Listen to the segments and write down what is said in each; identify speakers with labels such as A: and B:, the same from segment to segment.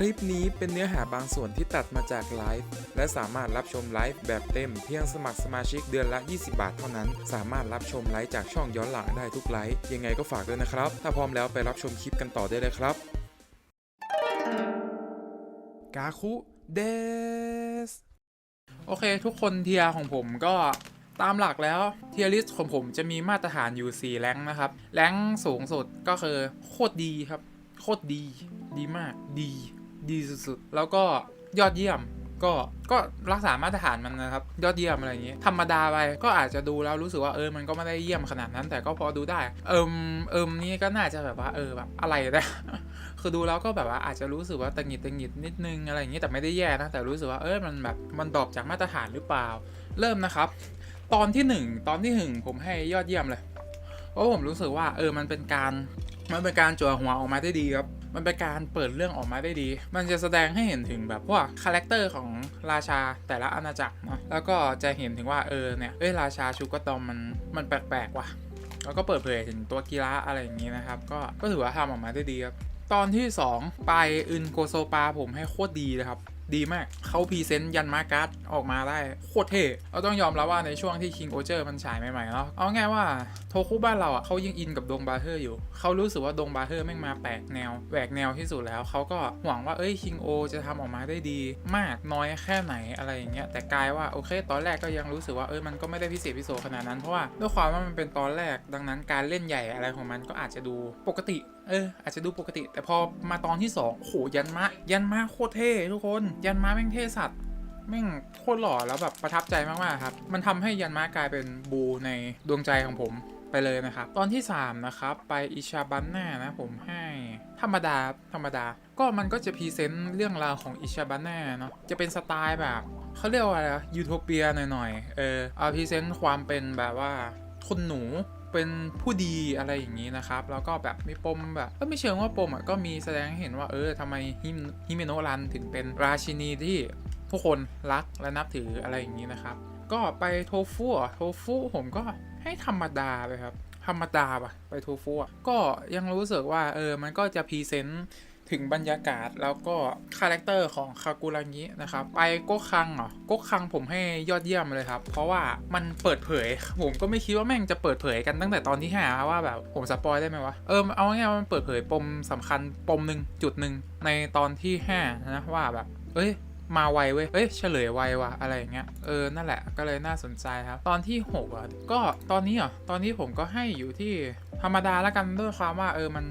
A: คลิปนี้เป็นเนื้อหาบางส่วนที่ตัดมาจากไลฟ์และสามารถรับชมไลฟ์แบบเต็มเพียงสมัครสมาชิกเดือนละ 20 บาทเท่านั้น สามารถรับชมไลฟ์จากช่องย้อนหลังได้ทุกไลฟ์ยังไงก็ฝากด้วยนะครับ ถ้าพร้อมแล้วไปรับชมคลิปกันต่อได้เลยครับ กาคุเดสโอเค ทุกคนเทียร์ของผมก็ตามหลักแล้วเทียริสของผมจะมีมาตรฐานอยู่4แรงนะครับ แรงสูงสุดก็คือโคตรดีครับ โคตรดี ดีมากดี ดีสุดๆ แล้วก็ยอดเยี่ยมก็ก็รักษามาตรฐานมันนะครับ ยอดเยี่ยมอะไรอย่างงี้ ธรรมดาไปก็อาจจะดูแล้วรู้สึกว่าเออมันก็ไม่ได้เยี่ยมขนาดนั้น แต่ก็พอดูได้ เอิมเอิมนี่ก็น่าจะแบบว่าเออแบบอะไรนะคือดูแล้วก็แบบว่าอาจจะรู้สึกว่าตังหิดตังหิดนิดนึงอะไรอย่างงี้แต่ไม่ได้แย่นะแต่รู้สึกว่าเออมันแบบมันดรอปจากมาตรฐานหรือเปล่า เริ่มนะครับ ตอนที่หนึ่งตอนที่หึงผมให้ยอดเยี่ยมเลยเพราะผมรู้สึกว่าเออมันเป็นการมันเป็นการจั่วหัวออกมาได้ดีครับ มันเป็นการเปิดเรื่องออกมาได้ดี มันจะแสดงให้เห็นถึงแบบว่าคาแรคเตอร์ของราชาแต่ละอาณาจักรเนาะแล้วก็จะเห็นถึงว่าเออเนี่ยเอ้ยราชาชูกตอมมันมันแปลกๆว่ะ แล้วก็เปิดเผยถึงตัวกีฬาอะไรอย่างนี้นะครับ ก็ก็ถือว่าทำออกมาได้ดีครับตอนที่ 2 ไปอึนโกโซปาผมให้โคตรดีนะครับ ดีมากเขาพรีเซนต์ยันมาการ์ดออกมาได้โคตรเท่เราต้องยอมรับว่าในช่วงที่ King o g e r มันฉายใหม่ๆเนาะเอาง่ายว่าโทคุบ้านเราอะเขายังอินกับดงบาเทอร์อยู่เขารู้สึกว่าดงบาเทอร์แม่งมาแปลกแนวแหวกแนวที่สุดแล้วเขาก็หวังว่าเอ้ย King O จะทำออกมาได้ดี มากน้อยแค่ไหนอะไรอย่างเงี้ยแต่กลายว่าโอเค ตอนแรกก็ยังรู้สึกว่าเอ้ยมันก็ไม่ได้พิเศษพิโสขนาดนั้นเพราะว่าด้วยความว่ามันเป็นตอนแรกดังนั้นการเล่นใหญ่อะไรของมันก็อาจจะดูปกติ เอออาจจะดูปกติ แต่พอมาตอนที่สองโหยันมะ ยันมะโคตรเท่ทุกคน ยันมะแม่งเท่สัตว์แม่งโคตรหล่อแล้วแบบประทับใจมากๆครับ มันทำให้ยันมะกลายเป็นบูในดวงใจของผมไปเลยนะครับ ตอนที่ 3 นะครับ ไปอิชาบันน่านะผมให้ธรรมดาธรรมดา ก็มันก็จะพรีเซนต์เรื่องราวของอิชาบันน่าเนาะจะเป็นสไตล์แบบเขาเรียกว่าอะไรยูโทเปียหน่อยๆเออเอาพรีเซนต์ความเป็นแบบว่าคนหนู เป็นผู้ดีอะไรอย่างนี้นะครับ แล้วก็แบบมีปมแบบก็ไม่เชิงว่าปมอะก็มีแสดงให้เห็นว่าเออทำไมฮิมฮิเมโนะรันถึงเป็นราชินีที่ทุกคนรักและนับถืออะไรอย่างนี้นะครับ ก็ไปโทฟูอะโทฟูผมก็ให้ธรรมดาไปครับธรรมดาป่ะไปโทฟูอะก็ยังรู้สึกว่าเออมันก็จะพรีเซนต์ ถึงบรรยากาศแล้วก็คาแรคเตอร์ของคากุรางินะครับไปโกคังเหรอโกคังผมให้ยอดเยี่ยมเลยครับ เพราะว่ามันเปิดเผย ผมก็ไม่คิดว่าแม่งจะเปิดเผยกันตั้งแต่ตอนที่ห้าว่าแบบผมสปอยได้ไหมวะเออเอาง่ายๆมันเปิดเผยปมสำคัญปมหนึ่งจุดหนึ่งในตอนที่ห้านะว่าแบบเอ้ยมาไวเว้ย เอ้ย เฉลยไวว่ะ อะไรอย่างเงี้ย เออ นั่นแหละ ก็เลยน่าสนใจครับ ตอนที่6อะ ก็ตอนนี้อะ ตอนนี้ผมก็ให้อยู่ที่ธรรมดาแล้วกันด้วยความว่าเออ มัน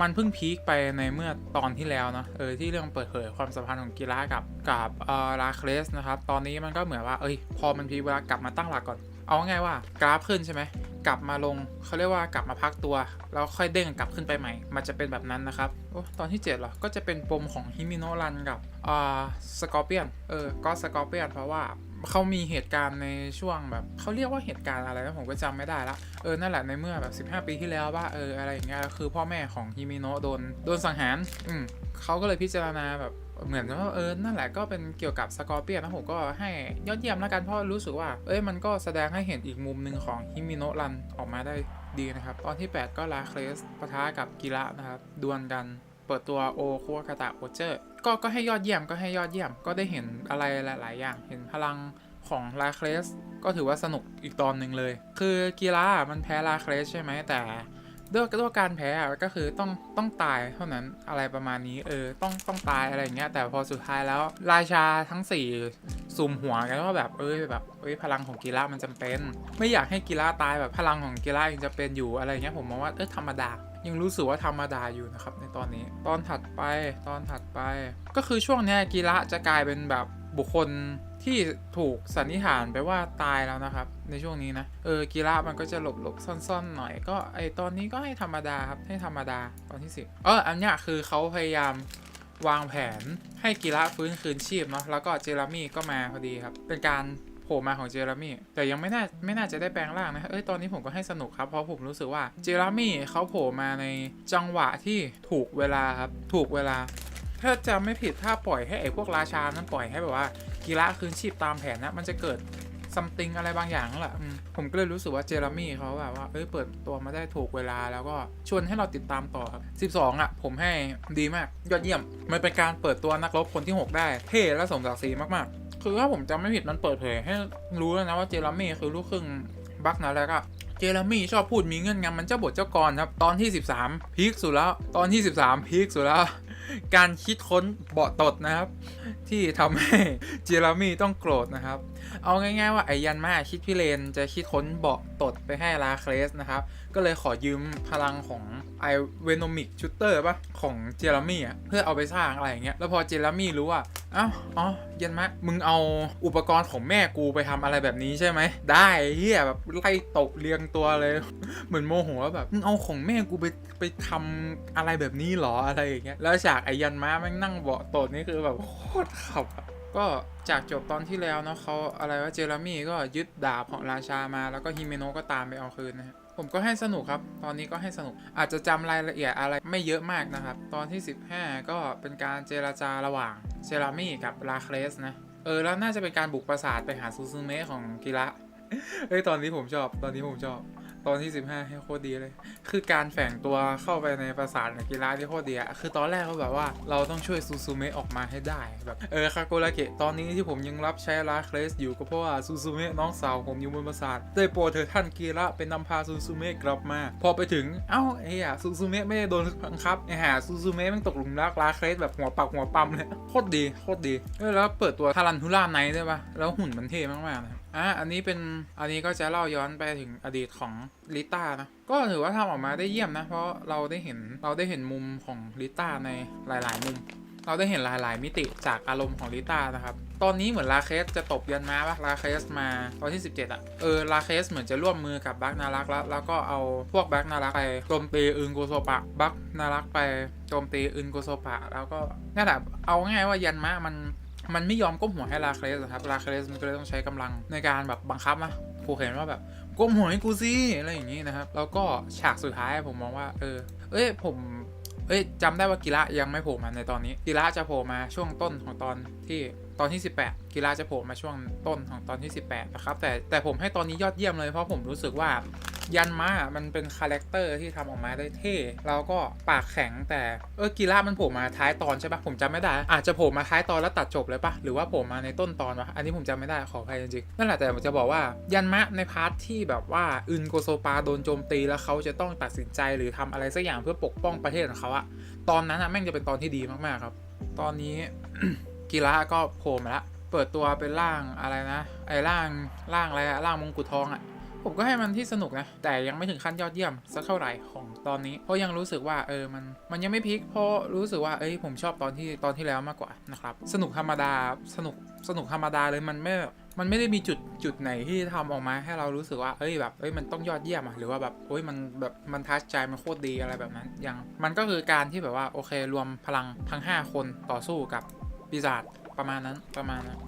A: มันเพิ่งพีคไปในเมื่อตอนที่แล้วเนาะเออที่เรื่องเปิดเผยความสัมพันธ์ของกีฬากับกับเอ่อราเคลสนะครับตอนนี้มันก็เหมือนว่าเอ้ยพอมันพีคเวลากลับมาตั้งหลักก่อน เอาง่ายว่ากราฟขึ้นใช่ไหมกลับมาลงเขาเรียกว่ากลับมาพักตัว แล้วค่อยเด้งกลับขึ้นไปใหม่ มันจะเป็นแบบนั้นนะครับโอ้ตอนที่7เหรอ ก็จะเป็นปมของฮิมิโนรันกับอ่าสกอร์เปียนเออก็สกอร์เปียนเพราะว่าเขามีเหตุการณ์ในช่วงแบบเขาเรียกว่าเหตุการณ์อะไรนะผมก็จำไม่ได้ละเออนั่นแหละในเมื่อแบบ 15 ปีที่แล้วว่าเอออะไรอย่างเงี้ยคือพ่อแม่ของฮิมิโนะโดนโดนสังหารอืมเขาก็เลยพิจารณาแบบ เหมือนกับว่าเออนั่นแหละก็เป็นเกี่ยวกับสกอร์เปียนนะผมก็ให้ยอดเยี่ยมแล้วกันเพราะรู้สึกว่า เอ้ยมันก็แสดงให้เห็นอีกมุมหนึ่งของฮิมิโนะรันออกมาได้ดีนะครับ ตอนที่ 8 ก็ลาเคลสปะทะกับกิระนะครับดวลกันเปิดตัวโอคุคาตะโอเจอร์ก็ก็ให้ยอดเยี่ยมก็ให้ยอดเยี่ยมก็ได้เห็นอะไรหลาย ๆ อย่าง เห็นพลังของลาเคลสก็ถือว่าสนุกอีกตอนหนึ่งเลย คือกีฬามันแพ้ลาเคลสใช่ไหมแต่ ด้วยด้วยการแพ้ก็คือต้องต้องตายเท่านั้นอะไรประมาณนี้เออต้องต้องตายอะไรอย่างเงี้ยแต่พอสุดท้ายแล้วราชาทั้ง4สุ่มหัวกันว่าแบบเอ้ยแบบเอ้ยพลังของกีฬามันจำเป็น ไม่อยากให้กีฬาตายแบบพลังของกีฬายังจะเป็นอยู่อะไรเงี้ยผมมองว่าเออธรรมดายังรู้สึกว่าธรรมดาอยู่นะครับในตอนนี้ตอนถัดไปตอนถัดไป ก็คือช่วงเนี้ยกีฬาจะกลายเป็นแบบบุคคล ที่ถูกสันนิษฐานไปว่าตายแล้วนะครับ ในช่วงนี้นะเออกีฬามันก็จะหลบหลบๆซ่อนๆหน่อยก็ไอตอนนี้ก็ให้ธรรมดาครับให้ธรรมดาตอนที่สิบเอออันเนี้ยคือเขาพยายามวางแผนให้กีฬาฟื้นคืนชีพเนาะแล้วก็เจอรามี่ก็มาพอดีครับเป็นการโผล่มาของเจอรามี่แต่ยังไม่น่าไม่น่าจะได้แปลงร่างนะเอ้ยตอนนี้ผมก็ให้สนุกครับเพราะผมรู้สึกว่าเจอรามี่เขาโผล่มาในจังหวะที่ถูกเวลาครับถูกเวลาถ้าจะไม่ผิดถ้าปล่อยให้ไอ้พวกราชานั้นปล่อยให้แบบว่า กีฬาคืนชีพตามแผนนะ มันจะเกิดซัมติงอะไรบางอย่างแหละผมก็เลยรู้สึกว่าเจอร์มี่เขาแบบว่า เอ้ย เปิดตัวมาได้ถูกเวลาแล้วก็ชวนให้เราติดตามต่อครับ 12 อะ ผมให้ดีมาก ยอดเยี่ยม มันเป็นการเปิดตัวนักรบคนที่ 6 ได้ เท่และสมศักดิ์ศรีมากๆ คือถ้าผมจำไม่ผิดมันเปิดเผยให้รู้แล้วนะว่าเจอร์มี่คือลูกครึ่งบักนะแล้วก็ เจอร์มี่ชอบพูดมีเงื่อนงำมันเจ้าบทเจ้ากรครับ ตอนที่ 13พีคสุดแล้ว ตอนที่ 13พีคสุดแล้ว การคิดค้นเบาะตดนะครับ ที่ทำให้เจอร์มี่ต้องโกรธนะครับ เอาง่ายๆว่าไอยันมาคิดพี่เลนจะคิดค้นเบาะตดไปให้ลาเคลสนะครับ ก็เลยขอยืมพลังของไอเวนอมิกชูเตอร์ปะของเจอร์มี่อะเพื่อเอาไปสร้างอะไรอย่างเงี้ยแล้วพอเจอร์มี่รู้ว่าอ้าวอ๋อยันมะมึงเอาอุปกรณ์ของแม่กูไปทำอะไรแบบนี้ใช่ไหม ได้เฮียแบบไล่ตบเรียงตัวเลย เหมือนโมโหว่าแบบมึงเอาของแม่กูไปไปทำอะไรแบบนี้เหรออะไรอย่างเงี้ยแล้วฉากไอยันม้าแม่งนั่งเบาะตดนี่คือแบบโคตรขับก็จากจบตอนที่แล้วเนาะเขาอะไรว่าเจอร์มี่ก็ยึดดาบของราชามาแล้วก็ฮิเมโนะก็ตามไปเอาคืนนะฮะ ผมก็ให้สนุกครับ ตอนนี้ก็ให้สนุก อาจจะจำรายละเอียดอะไรไม่เยอะมากนะครับ ตอนที่ 15 ก็เป็นการเจราจาระหว่างเซรามี่กับลาเคลสนะ เออ แล้วน่าจะเป็นการบุกปราสาทไปหาซูซูเมะของกิระเอ้ย ตอนนี้ผมชอบ ตอนนี้ผมชอบ ตอนที่15ให้โคตรดีเลย คือการแฝงตัวเข้าไปในปราสาทกีฬาที่โคตรดีอะคือตอนแรกเขาแบบว่าเราต้องช่วยซูซูเมะออกมาให้ได้แบบเออคาโกระเกะตอนนี้ที่ผมยังรับใช้ลาเคลสอยู่ก็เพราะว่าซูซูเมะน้องสาวผมอยู่บนปราสาทได้โปรดเธอท่านกีระเป็นนำพาซูซูเมะกลับมา พอไปถึงเอ้าไอ้อะซูซูเมะไม่ได้โดนบังคับไอ้ห่าซูซูเมะมันตกหลุมรักลาเคลสแบบหัวปักหัวปั๊มเลยโคตรดีโคตรดีเออแล้วเปิดตัวทารันทูล่าไนท์ด้ปะแล้วหุ่นมันเท่มากๆนะ อะอันนี้เป็นอันนี้ก็จะเล่าย้อนไปถึงอดีตของลิต้านะ ก็ถือว่าทำออกมาได้เยี่ยมนะ เพราะเราได้เห็นเราได้เห็นมุมของลิต้าในหลาย ๆ มุม เราได้เห็นหลาย ๆ มิติจากอารมณ์ของลิต้านะครับ ตอนนี้เหมือนลาเคสจะตบยันมาปะลาเคสมาตอนที่ 17อะเออลาเคสเหมือนจะร่วมมือกับบักนารักแล้วแล้วก็เอาพวกบักนารักไปโจมตีอึนโกโซปะบักนารักไปโจมตีอึนโกโซปะ แล้วก็นั่นแหละเอาง่ายว่ายันมามัน มันไม่ยอมก้มหัวให้ลาเคลสอะครับลาเคลสมันก็เลยต้องใช้กำลังในการแบบบังคับนะผูเห็นว่าแบบก้มหัวให้กูสิอะไรอย่างนี้นะครับ แล้วก็ฉากสุดท้ายผมมองว่า เออ เอ้ยผมเอ้ยจำได้ว่ากีระยังไม่โผล่มาในตอนนี้กีระจะโผล่มาช่วงต้นของตอนที่ตอนที่ 18กีระจะโผล่มาช่วงต้นของตอนที่ 18นะครับแต่แต่ผมให้ตอนนี้ยอดเยี่ยมเลยเพราะผมรู้สึกว่า ยันมามันเป็นคาแรคเตอร์ที่ทำออกมาได้เท่แล้วก็ปากแข็งแต่เออกีฬามันโผล่มาท้ายตอนใช่ปะผมจำไม่ได้ อาจจะโผล่มาท้ายตอนแล้วตัดจบเลยปะหรือว่าโผล่มาในต้นตอนวะอันนี้ผมจำไม่ได้ขออภัยจริงๆนั่นแหละแต่ผมจะบอกว่ายันมะในพาร์ทที่แบบว่าอึนโกโซปาโดนโจมตีแล้วเขาจะต้องตัดสินใจหรือทำอะไรสักอย่างเพื่อปกป้องประเทศของเขาอะตอนนั้นอะแม่งจะเป็นตอนที่ดีมากๆครับ ตอนนี้กีฬาก็โผล่มาละเปิดตัวเป็นร่างอะไรนะ ไอ้ร่างร่างอะไรอะร่างมงกุฎทองอะ ผมก็ให้มันที่สนุกนะ แต่ยังไม่ถึงขั้นยอดเยี่ยมสักเท่าไหร่ของตอนนี้ เพราะยังรู้สึกว่าเออมันมันยังไม่พลิกเพราะรู้สึกว่าเอ้ยผมชอบตอนที่ตอนที่แล้วมากกว่านะครับสนุกธรรมดาสนุกสนุกธรรมดาเลยมันไม่มันไม่ได้มีจุดจุดไหนที่ทำออกมาให้เรารู้สึกว่าเอ้ยแบบเอ้ยมันต้องยอดเยี่ยมอะหรือว่าแบบโอ้ยมันแบบมันทัชใจมันโคตรดีอะไรแบบนั้นอยังมันก็คือการที่แบบว่าโอเค รวมพลังทั้ง 5 คนต่อสู้กับปีศาจประมาณนั้นประมาณนั้น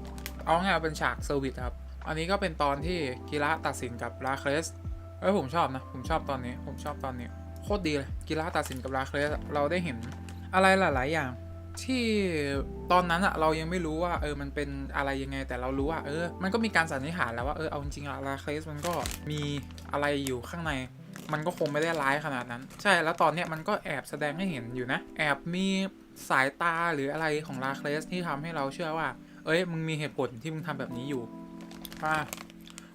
A: เอาง่ายเป็นฉากเซอร์วิสครับ อันนี้ก็เป็นตอนที่กีระตัดสินกับลาเคลสเอ้ยผมชอบนะ ผมชอบตอนนี้ ผมชอบตอนนี้ โคตรดีเลยกีระตัดสินกับลาเคลสเราได้เห็นอะไรหลาย ๆ อย่าง ที่ตอนนั้นอะเรายังไม่รู้ว่าเออมันเป็นอะไรยังไง แต่เรารู้ว่าเออ มันก็มีการสันนิษฐานแล้วว่าเออเอาจริงๆอะลาเคลสมันก็มีอะไรอยู่ข้างในมันก็คงไม่ได้ร้ายขนาดนั้น ใช่แล้วตอนเนี้ยมันก็แอบแสดงให้เห็นอยู่นะ แอบมีสายตาหรืออะไรของลาเคลสที่ทำให้เราเชื่อว่า เอ้ยมึงมีเหตุผลที่มึงทำแบบนี้อยู่่า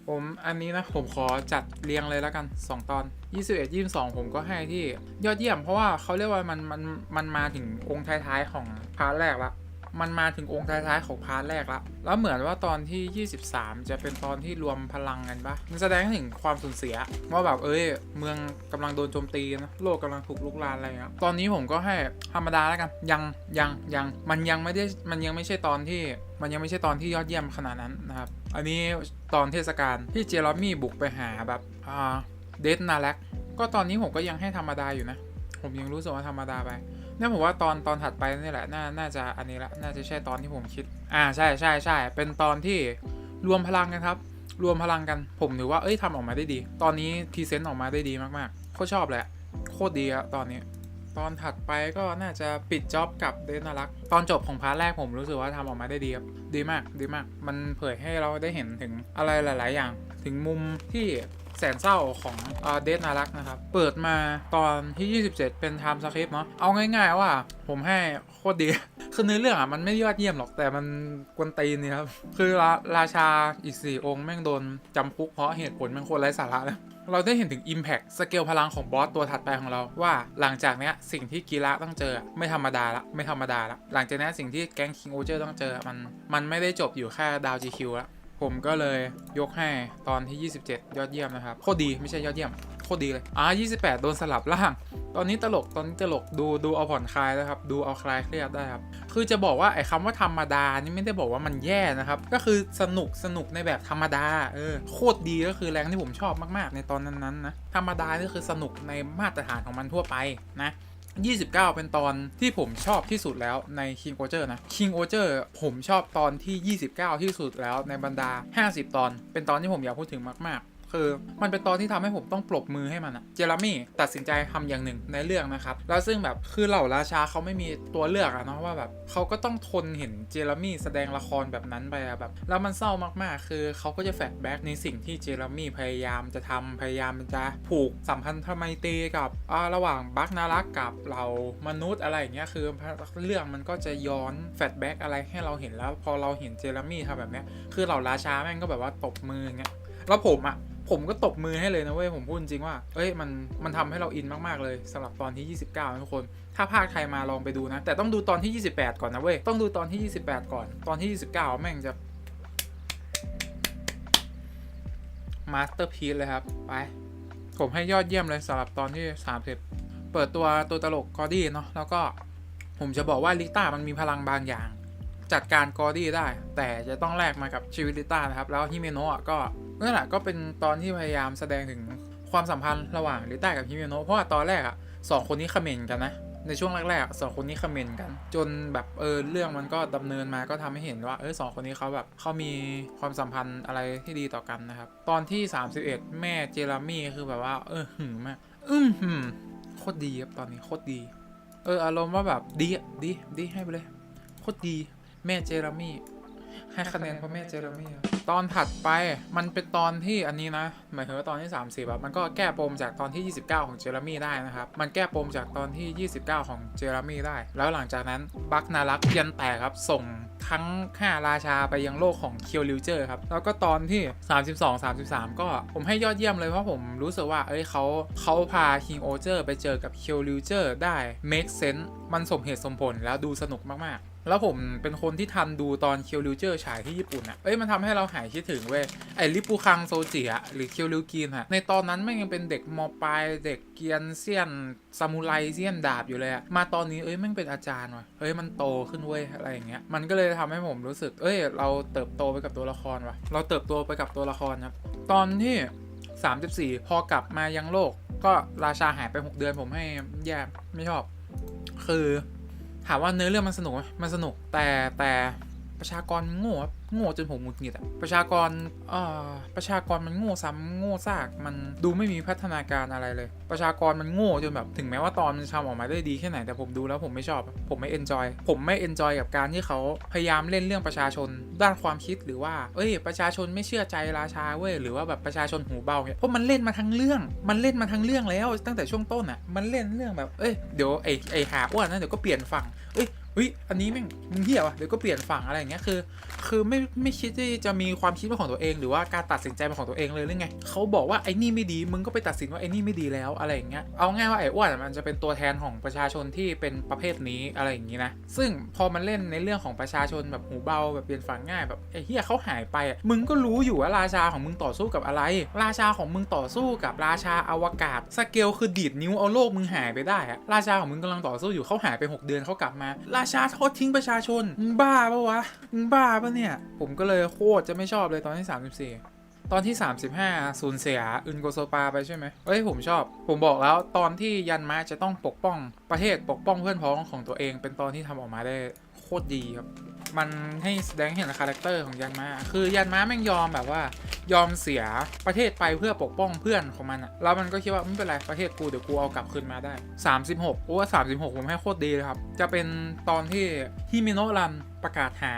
A: ผมอันนี้นะผมขอจัดเรียงเลยแล้วกัน 2 ตอน 21 22 ผมก็ให้ที่ยอดเยี่ยมเพราะว่าเขาเรียกว่ามันมันมันมาถึงองค์ท้ายๆของพาร์ทแรกละ มันมาถึงองค์ท้ายๆของพาร์ทแรกละแล้วเหมือนว่าตอนที่ 23 จะเป็นตอนที่รวมพลังกันปะมันแสดงถึงความสูญเสียว่าแบบเอ้ย เมืองกำลังโดนโจมตีนะโลกกำลังถูกลุกลานอะไรเงี้ยตอนนี้ผมก็ให้ธรรมดาแล้วกัน ยังยังยังมันยังไม่ได้มันยังไม่ใช่ตอนที่มันยังไม่ใช่ตอนที่ยอดเยี่ยมขนาดนั้นนะครับ อันนี้ตอนเทศกาลที่เจอร์มี่บุกไปหาแบบอ่าเดทนาแลกก็ตอนนี้ผมก็ยังให้ธรรมดาอยู่นะ ผมยังรู้สึกว่าธรรมดาไป เนี่ยผมว่าตอนตอนถัดไปนี่แหละน่าน่าจะอันนี้ละน่าจะใช่ตอนที่ผมคิด อ่าใช่ใช่ใช่เป็นตอนที่รวมพลังกันครับ รวมพลังกัน ผมถือว่าเอ้ยทำออกมาได้ดี ตอนนี้พรีเซนต์ออกมาได้ดีมากๆโคตรชอบเละโคตรดีอะตอนนี้ตอนถัดไปก็น่าจะปิดจ็อบกับเดนนารัก ตอนจบของพาร์ทแรกผมรู้สึกว่าทำออกมาได้ดีครับ ดีมาก ดีมาก มันเผยให้เราได้เห็นถึงอะไรหลาย ๆ อย่าง ถึงมุมที่ แสนเศร้าของเดนนารักนะครับ เปิดมาตอนที่ 27 เป็นไทม์สคริปต์เนาะเอาง่ายๆว่าผมให้โคตรดี คือเนื้อเรื่องอะมันไม่ยอดเยี่ยมหรอกแต่มันกวนตีนนี่ครับ คือราราชาอีก 4 องค์แม่งโดนจำคุกเพราะเหตุผลแมันโคตรไร้สาระเลยเราได้เห็นถึง Impact สเกลพลังของบอสตัวถัดไปของเราว่าหลังจากเนี้ยสิ่งที่กีระต้องเจอไม่ธรรมดาละไม่ธรรมดาละหลังจากนี้สิ่งที่แก๊งคิงโอเจอร์ต้องเจอมันมันไม่ได้จบอยู่แค่ดาว GQ ละ ผมก็เลยยกให้ตอนที่ 27 ยอดเยี่ยมนะครับ โคตรดีไม่ใช่ยอดเยี่ยม โคตรดีเลย อ่า28 โดนสลับล่าง ตอนนี้ตลกตอนนี้ตลกดูดูเอาผ่อนคลายนะครับ ดูเอาคลายเครียดได้ครับ คือจะบอกว่าไอ้คำว่าธรรมดานี่ไม่ได้บอกว่ามันแย่นะครับ ก็คือสนุกสนุกในแบบธรรมดา เออโคตรดีก็คือแรงที่ผมชอบมากๆ ในตอนนั้นๆนะธรรมดานี่คือสนุกในมาตรฐานของมันทั่วไปนะ 29 เป็นตอนที่ผมชอบที่สุดแล้วใน King o อ g e r นะ King o อ g e r ผมชอบตอนที่ 29 ที่สุดแล้วในบรรดา 50 ตอน เป็นตอนที่ผมอยากพูดถึงมาก คือมันเป็นตอนที่ทำให้ผมต้องปรบมือให้มันอะเจร์มี่ตัดสินใจทำอย่างหนึ่งในเรื่องนะครับ แล้วซึ่งแบบคือเหล่าราชาเขาไม่มีตัวเลือกอะเนาะว่าแบบเขาก็ต้องทนเห็นเจร์มี่แสดงละครแบบนั้นไปอะแบบแล้วมันเศร้ามากๆ คือเขาก็จะแฟลชแบ็กในสิ่งที่เจร์มี่พยายามจะทำพยายามจะผูกสัมพันธไมตรีกับอ่าระหว่างบักนารักกับเรามนุษย์อะไรอย่างเงี้ยคือเรื่องมันก็จะย้อนแฟลชแบ็กอะไรให้เราเห็นแล้ว พอเราเห็นเจร์มี่ทำแบบเนี้ยคือเหล่าราชาแม่งก็แบบว่าตบมืออย่างเงี้ยแล้วผมอะ ผมก็ตบมือให้เลยนะเว้ยผมพูดจริงว่า เอ้ยมันมันทำให้เราอินมากๆเลยสำหรับตอนที่ 29นะทุกคน ถ้าภาคไทยมาลองไปดูนะ แต่ต้องดูตอนที่ 28 ก่อนนะเว้ย ต้องดูตอนที่ 28 ก่อน ตอนที่ 29 แม่งจะมาสเตอร์พี e เลยครับ ไป ผมให้ยอดเยี่ยมเลยสำหรับตอนที่ 30 เปิดตัวตัวตลกกอดี้เนาะแล้วก็ผมจะบอกว่าลิต้ามันมีพลังบางอย่าง จัดการกอร์ดี้ได้ แต่จะต้องแลกมากับชีวิตลิต้านะครับ แล้วฮิเมโนะก็นั่นแหละก็เป็นตอนที่พยายามแสดงถึงความสัมพันธ์ระหว่างลิต้ากับฮิเมโนะเพราะว่าตอนแรกอะสองคนนี้คอมเมนต์กันนะในช่วงแรกๆสองคนนี้คอมเมนต์กัน จนแบบเออเรื่องมันก็ดำเนินมาก็ทำให้เห็นว่าเออสองคนนี้เขาแบบเขามีความสัมพันธ์อะไรที่ดีต่อกันนะครับ ตอนที่ 31 แม่เจรามี่คือแบบว่า เออหึงมากอืมหืมโคตรดีครับตอนนี้โคตรดี เอออารมณ์ว่าแบบดีอะดีดีให้ไปเลยโคตรดี แม่เจรามี่ให้คะแนนเพราะแม่เจรามี่อะตอนถัดไปมันเป็นตอนที่อันนี้นะ หมายถึงว่าตอนที่ 30แบบมันก็แก้ปมจากตอนที่ 29 ของเจรามี่ได้นะครับ มันแก้ปมจากตอนที่ 29 ของเจรามี่ได้ แล้วหลังจากนั้นบักนารักยันแตกครับส่งทั้ง 5 ราชาไปยังโลกของเคียวลิวเจอร์ครับ แล้วก็ตอนที่ 32 33 ก็ผมให้ยอดเยี่ยมเลยเพราะผมรู้สึกว่า เอ้ยเขาเขาพาคิงโอเจอร์ไปเจอกับเคียวลิวเจอร์ได้ make sense มันสมเหตุสมผลแล้วดูสนุกมากๆ แล้วผมเป็นคนที่ทันดูตอนเคียวริวเจอร์ฉายที่ญี่ปุ่นอะเอ้ยมันทำให้เราหายคิดถึงเว้ย ไอริปูคังโซจิอะหรือเคียวริวกินอะในตอนนั้นแม่งยังเป็นเด็กมปลายเด็กเกียนเซียนซามูไรเซียนดาบอยู่เลยอะมาตอนนี้เอ้ยแม่งเป็นอาจารย์ว่ะเอ้ยมันโตขึ้นเว้ยอะไรอย่างเงี้ย มันก็เลยทำให้ผมรู้สึก เอ้ย เราเติบโตไปกับตัวละครว่ะ เราเติบโตไปกับตัวละครครับ ตอนที่ 34 พอกลับมายังโลก ก็ราชาหายไป 6 เดือนผมให้แย่ไม่ชอบ คือ ถามว่าเนื้อเรื่องมันสนุกไหมมันสนุกแต่แต่ประชากรโง่โง่จนผมหงุดหงิดอะประชากรเอ่อประชากรมันโง่ซ้ำโง่ซาก มันดูไม่มีพัฒนาการอะไรเลย ประชากรมันโง่จนแบบถึงแม้ว่าตอนมันทำออกมาได้ดีแค่ไหนแต่ผมดูแล้วผมไม่ชอบ ผมไม่เอนจอย ผมไม่เอนจอยกับการที่เขาพยายามเล่นเรื่องประชาชน ด้านความคิดหรือว่า เอ้ย ประชาชนไม่เชื่อใจราชาเว้ยหรือว่าแบบประชาชนหูเบาเนี่ยเพราะมันเล่นมาทั้งเรื่อง มันเล่นมาทั้งเรื่องแล้ว ตั้งแต่ช่วงต้นอะมันเล่นเรื่องแบบเอ้ยเดี๋ยวไอ้ไอ้หาอ้วนนะเดี๋ยวก็เปลี่ยนฝั่ง เอ้ยเฮ้ยอันนี้แม่งมึงเหี้ยวะเดี๋ยวก็เปลี่ยนฝั่งอะไรอย่างเงี้ยคือ คือไม่ไม่คิดที่จะมีความคิดเป็นของตัวเอง หรือว่าการตัดสินใจเป็นของตัวเองเลยหรือไงเขาบอกว่าไอ้นี่ไม่ดีมึงก็ไปตัดสินว่าไอ้นี่ไม่ดีแล้วอะไรอย่างเงี้ยเอาง่ายว่าไอ้อ้วนมันจะเป็นตัวแทนของประชาชนที่เป็นประเภทนี้อะไรอย่างงี้นะซึ่งพอมันเล่นในเรื่องของประชาชนแบบหูเบาแบบเปลี่ยนฝั่งง่ายแบบไอ้เฮียเขาหายไปมึงก็รู้อยู่ว่าราชาของมึงต่อสู้กับอะไร ราชาของมึงต่อสู้กับราชาอวกาศสเกลคือดีดนิ้วเอาโลกมึงหายไปได้อะราชาของมึงกำลังต่อสู้อยู่เขาหายไปหกเดือนเขากลับมา ราชาทอดทิ้งประชาชนมึงบ้าปะวะมึงบ้าปะเนี่ย ผมก็เลยโคตรจะไม่ชอบเลยตอนที่ 34 ตอนที่ 35สูญเสียอึนโกโซปาไปใช่ไหมเอ้ยผมชอบ ผมบอกแล้วตอนที่ยันมะจะต้องปกป้องประเทศปกป้องเพื่อนพ้องของตัวเอง เป็นตอนที่ทำออกมาได้โคตรดีครับ มันให้แสดงเห็นคาแรคเตอร์ของยันมาคือยันมาแม่งยอมแบบว่ายอมเสียประเทศไปเพื่อปกป้องเพื่อนของมันอะแล้วมันก็คิดว่าไม่เป็นไรประเทศกูเดี๋ยวกูเอากลับคืนมาได้ 36โอ้ว่า36ผมให้โคตรดีเลยครับ จะเป็นตอนที่ฮิมิโนะรันประกาศหา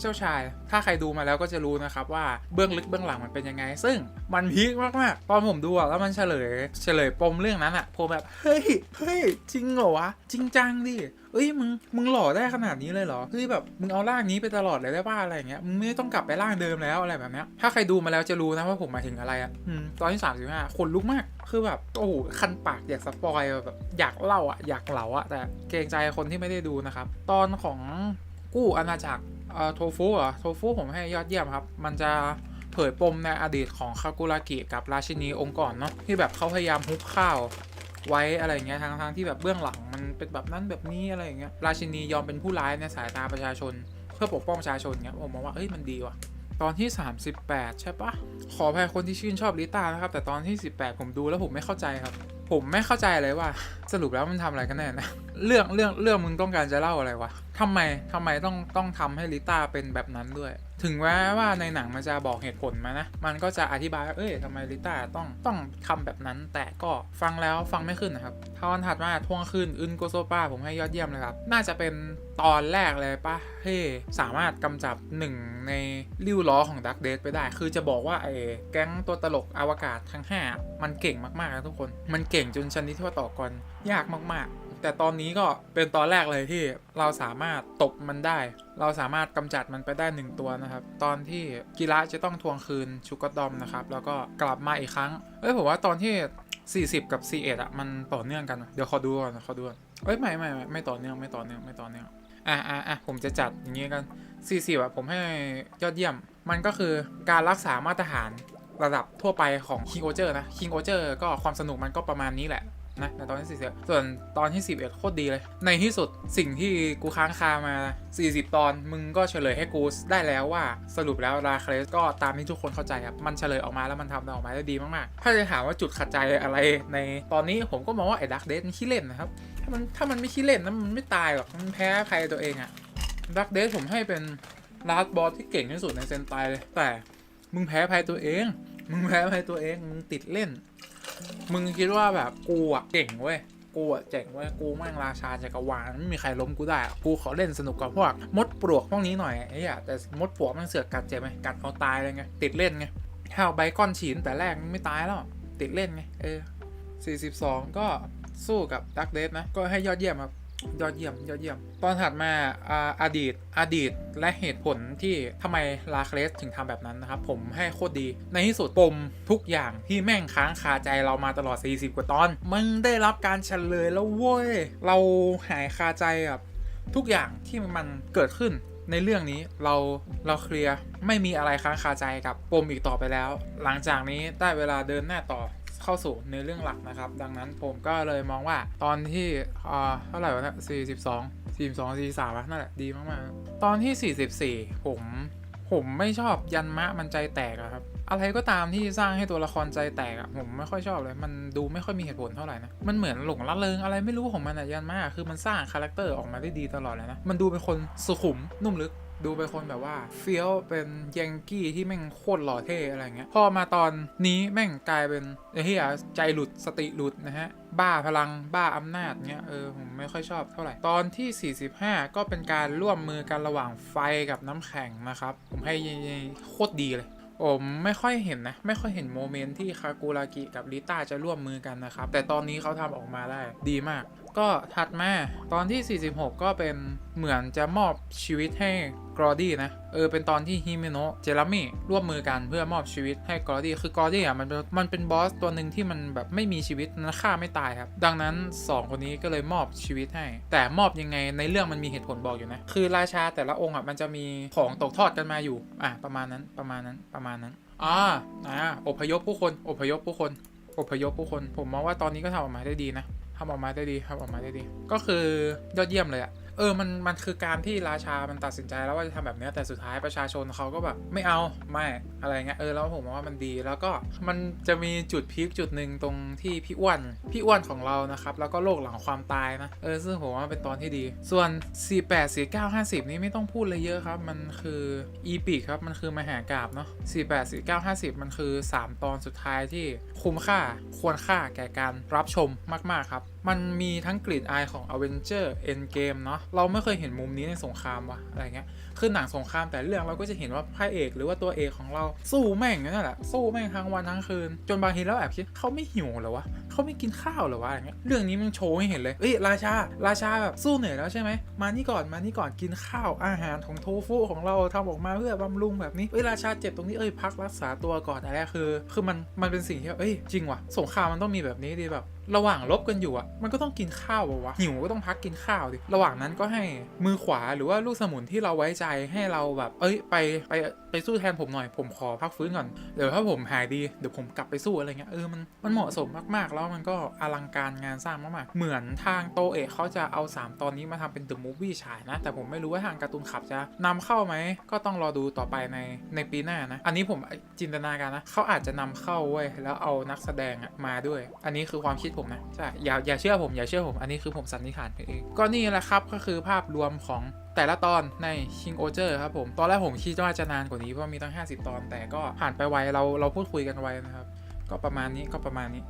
A: เจ้าชาย ถ้าใครดูมาแล้วก็จะรู้นะครับว่าเบื้องลึกเบื้องหลังมันเป็นยังไง ซึ่งมันพีคมากๆตอนผมดูอะแล้วมันเฉลย เฉลยปมเรื่องนั้นอะผมแบบเฮ้ยเฮ้ยจริงเหรอวะจริงจังดิเอ้ยมึงมึงหล่อได้ขนาดนี้เลยเหรอเฮ้ยแบบมึงเอาร่างนี้ไปตลอดเลยได้ป่ะอะไรอย่างเงี้ยมึงไม่ต้องกลับไปร่างเดิมแล้วอะไรแบบเนี้ยถ้าใครดูมาแล้วจะรู้นะว่าผมหมายถึงอะไรอะตอนที่35คนลุกมากคือแบบโอ้โหคันปากอยากสปอยแบบอยากเล่าอะอยากเล่าอะแต่เกรงใจคนที่ไม่ได้ดูนะครับตอนของ กู้อาณาจักรโทฟูเหรอโทฟูผมให้ยอดเยี่ยมครับ มันจะเผยปมในอดีตของคากุรากิกับราชินีองค์ก่อนเนาะที่แบบเขาพยายามฮุบข้าวไว้อะไรเงี้ยทางทางที่แบบเบื้องหลังมันเป็นแบบนั้นแบบนี้อะไรอย่างเงี้ยราชินียอมเป็นผู้ร้ายในสายตาประชาชน เพื่อปกป้องประชาชนเงี้ยผมมองว่าเอ้ยมันดีว่ะตอนที่ 38 ใช่ปะขออภัยคนที่ชื่นชอบลิต้านะครับ แต่ตอนที่ 18 ผมดูแล้วผมไม่เข้าใจครับ ผมไม่เข้าใจเลยว่า สรุปแล้วมันทำอะไรกันแน่นะเรื่องเรื่องเรื่องมึงต้องการจะเล่าอะไรวะทำไมทำไมต้องต้องทำให้ลิต้าเป็นแบบนั้นด้วย ถึงแม้ว่าในหนังมันจะบอกเหตุผลมานะ มันก็จะอธิบายว่าเอ้ยทำไมลิต้าต้องต้องทำแบบนั้น แต่ก็ฟังแล้วฟังไม่ขึ้นนะครับตอนถัดมาทวงคืนอึนโกโซปาผมให้ยอดเยี่ยมเลยครับ น่าจะเป็นตอนแรกเลยปะที่สามารถกำจับหนึ่งในริ้วล้อของดักเดสไปได้ คือจะบอกว่าไอ้แก๊งตัวตลกอวกาศทั้ง 5 มันเก่งมากๆนะทุกคน มันเก่งจนชนิดที่ว่าต่อกรยากมากๆ แต่ตอนนี้ก็เป็นตอนแรกเลยที่เราสามารถตบมันได้ เราสามารถกำจัดมันไปได้หนึ่งตัวนะครับ ตอนที่กิระจะต้องทวงคืนชูกดอมนะครับ แล้วก็กลับมาอีกครั้ง เอ้ยผมว่าตอนที่ 40 กับ 41อะมันต่อเนื่องกัน เดี๋ยวขอดูก่อนขอดูก่อนเอ้ยไม่ไม่ไม่ไม่ต่อเนื่องไม่ต่อเนื่องไม่ต่อเนื่องอะอะอะผมจะจัดอย่างงี้กัน 40อะผมให้ยอดเยี่ยม มันก็คือการรักษามาตรฐานระดับทั่วไปของ King o j e r นะ King o j e r ก็ความสนุกมันก็ประมาณนี้แหละ นะในตอนที่ 40 ส่วนตอนที่ 11 โคตรดีเลย ในที่สุดสิ่งที่กูค้างคามา 40 ตอน มึงก็เฉลยให้กูได้แล้วว่าสรุปแล้วราเคลสก็ตามที่ทุกคนเข้าใจครับ มันเฉลยออกมาแล้วมันทำออกมาได้ดีมากๆ ถ้าจะถามว่าจุดขัดใจอะไรในตอนนี้ผมก็มองว่าไอ้ดักเดสมันขี้เล่นนะครับ ถ้ามันถ้ามันไม่ขี้เล่นนะมันไม่ตายหรอก มันแพ้ภัยตัวเองอะดักเดสผมให้เป็นลาสบอสที่เก่งที่สุดในเซนไตเลย แต่มึงแพ้ภัยตัวเอง มึงแพ้ภัยตัวเอง มึงติดเล่น มึงคิดว่าแบบกูอะเก่งเว้ยกูอะเจ๋งเว้ยกูแม่งราชาจักรวาลไม่มีใครล้มกูได้อะกูขอเล่นสนุกกับพวกมดปลวกพวกนี้หน่อยไอ้เหี้ยแต่มดปลวกมันเสือกกัดเจ็บไหมกัดเอาตายเลยไงติดเล่นไงถ้าเอาใบก้อนฉีนแต่แรกมันไม่ตายแล้วติดเล่นไงเออ42 ก็สู้กับดักเดสนะก็ให้ยอดเยี่ยมครับ ยอดเยี่ยมยอดเยี่ยม ตอนถัดมาอาดีตอดีตและเหตุผลที่ทำไมลาเคลสถึงทำแบบนั้นนะครับ ผมให้โคตรดี ในที่สุดปมทุกอย่างที่แม่งค้างคาใจเรามาตลอด 40 กว่าตอน มันได้รับการเฉลยแล้วเว้ย เราหายคาใจกับทุกอย่างที่มันเกิดขึ้นในเรื่องนี้เราเราเคลียร์ไม่มีอะไรค้างคาใจกับปมอีกต่อไปแล้ว หลังจากนี้ได้เวลาเดินหน้าต่อ เข้าสู่ในเรื่องหลักนะครับ ดังนั้นผมก็เลยมองว่าตอนที่อ่าเท่าไหร่วะเนี่ย42 42 43วะนั่นแหละดีมากๆ ตอนที่44ผมผมไม่ชอบยันมะมันใจแตกอะครับ อะไรก็ตามที่สร้างให้ตัวละครใจแตกอะผมไม่ค่อยชอบเลย มันดูไม่ค่อยมีเหตุผลเท่าไหร่นะ มันเหมือนหลงละเริงอะไรไม่รู้ของมันอะยันมะอะคือมันสร้างคาแรคเตอร์ออกมาได้ดีตลอดเลยนะ มันดูเป็นคนสุขุมนุ่มลึก ดูเป็นคนแบบว่าเฟี้ยวเป็นยังกี้ที่แม่งโคตรหล่อเท่อะไรเงี้ยพอมาตอนนี้แม่งกลายเป็นไอ้เหี้ยใจหลุดสติหลุดนะฮะบ้าพลังบ้าอำนาจเงี้ยเออผมไม่ค่อยชอบเท่าไหร่ ตอนที่ 45 ก็เป็นการร่วมมือกันระหว่างไฟกับน้ำแข็งนะครับ ผมให้โคตรดีเลยผมไม่ค่อยเห็นนะ ไม่ค่อยเห็นโมเมนต์ที่คากูรากิกับลิต้าจะร่วมมือกันนะครับ แต่ตอนนี้เขาทำออกมาได้ดีมาก ก็ถัดมาตอนที่ 46 ก็เป็นเหมือนจะมอบชีวิตให้กรอดี้นะ เออ เป็นตอนที่ฮิเมโนะเจรามิร่วมมือกันเพื่อมอบชีวิตให้กรอดี้คือกรอดี้อะมันเป็นมันเป็นบอสตัวหนึ่งที่มันแบบไม่มีชีวิตนะฆ่าไม่ตายครับ ดังนั้น 2 คนนี้ก็เลยมอบชีวิตให้ แต่มอบยังไงในเรื่องมันมีเหตุผลบอกอยู่นะ คือราชาแต่ละองค์อะมันจะมีของตกทอดกันมาอยู่ อะประมาณนั้นประมาณนั้นประมาณนั้นอ่าอ่าอพยพผู้คนอพยพผู้คนอพยพผู้คน ผมมองว่าตอนนี้ก็ทำออกมาได้ดีนะ ทำออกมาได้ดีทำออกมาได้ดี ก็คือยอดเยี่ยมเลยอะเออ มัน มันคือการที่ราชา มันตัดสินใจแล้วว่าจะทำแบบนี้ แต่สุดท้ายประชาชนเขาก็แบบไม่เอา ไม่ อะไรเงี้ย เออ แล้วผมว่ามันดี แล้วก็มันจะมีจุดพีคจุดหนึ่งตรงที่พี่อ้วน พี่อ้วนของเรานะครับ แล้วก็โลกหลังความตายนะ เออ ซึ่งผมว่าเป็นตอนที่ดี ส่วน 48 49 50 นี่ไม่ต้องพูดเลยเยอะครับ มันคืออีพิกครับ มันคือมหากราบเนาะ 48 49 50 มันคือ 3 ตอนสุดท้ายที่คุ้มค่า ควรค่าแก่การรับชมมาก ๆ ครับ มันมีทั้งกลิ่นอายของ Avenger Endgame เนาะเราไม่เคยเห็นมุมนี้ในสงครามวะอะไรเงี้ย คือหนังสงครามแต่เรื่องเราก็จะเห็นว่าพระเอกหรือว่าตัวเอกของเราสู้แม่งนั่นแหละสู้แม่งทั้งวันทั้งคืน จนบางทีเราแอบคิดเขาไม่หิวเหรอวะเขาไม่กินข้าวเหรอวะอะไรเงี้ยเรื่องนี้มันโชว์ให้เห็นเลยเอ้ยราชาราชาแบบสู้เหนื่อยแล้วใช่ไหมมานี่ก่อนมานี่ก่อนกินข้าวอาหารของโทฟุของเราทำออกมาเพื่อบำรุงแบบนี้เอ้ยราชาเจ็บตรงนี้เอ้ยพักรักษาตัวก่อนอะไรคือ คือมันมันเป็นสิ่งที่เอ้ยจริงว่ะสงครามมันต้องมีแบบนี้ดีแบบระหว่างลบกันอยู่อะ มันก็ต้องกินข้าววะหิวก็ต้องพักกินข้าวดิระหว่างนั้นก็ให้มือขวาหรือว่าลูกสมุนที่เราไว้ใจให้เราแบบ เอ้ย ไปไปไปสู้แทนผมหน่อยผมขอพักฟื้นก่อนเดี๋ยวถ้าผมหายดีเดี๋ยวผมกลับไปสู้อะไรเงี้ยเออมันมันเหมาะสมมากๆ แล้วมันก็อลังการงานสร้างมากๆ เหมือนทางโตเอะเขาจะเอา 3 ตอนนี้มาทำเป็น The Movie ฉายนะ แต่ผมไม่รู้ว่าทางการ์ตูนขับจะนำเข้าไหม ก็ต้องรอดูต่อไปในในปีหน้านะ อันนี้ผมจินตนาการนะเขาอาจจะนำเข้าเว้ยแล้วเอานักแสดงมาด้วย อันนี้คือความคิดผมนะใช่อย่าอย่าเชื่อผมอย่าเชื่อผมอันนี้คือผมสันนิษฐานเองก็นี่แหละครับก็คือภาพรวมของแต่ละตอนใน King o j e r ครับผมตอนแรกผมคิดว่าจะนานกว่านี้เพราะมีตั้ง 50 ตอน แต่ก็ผ่านไปไวเราเราพูดคุยกันไวนะครับ ก็ประมาณนี้ก็ประมาณนี้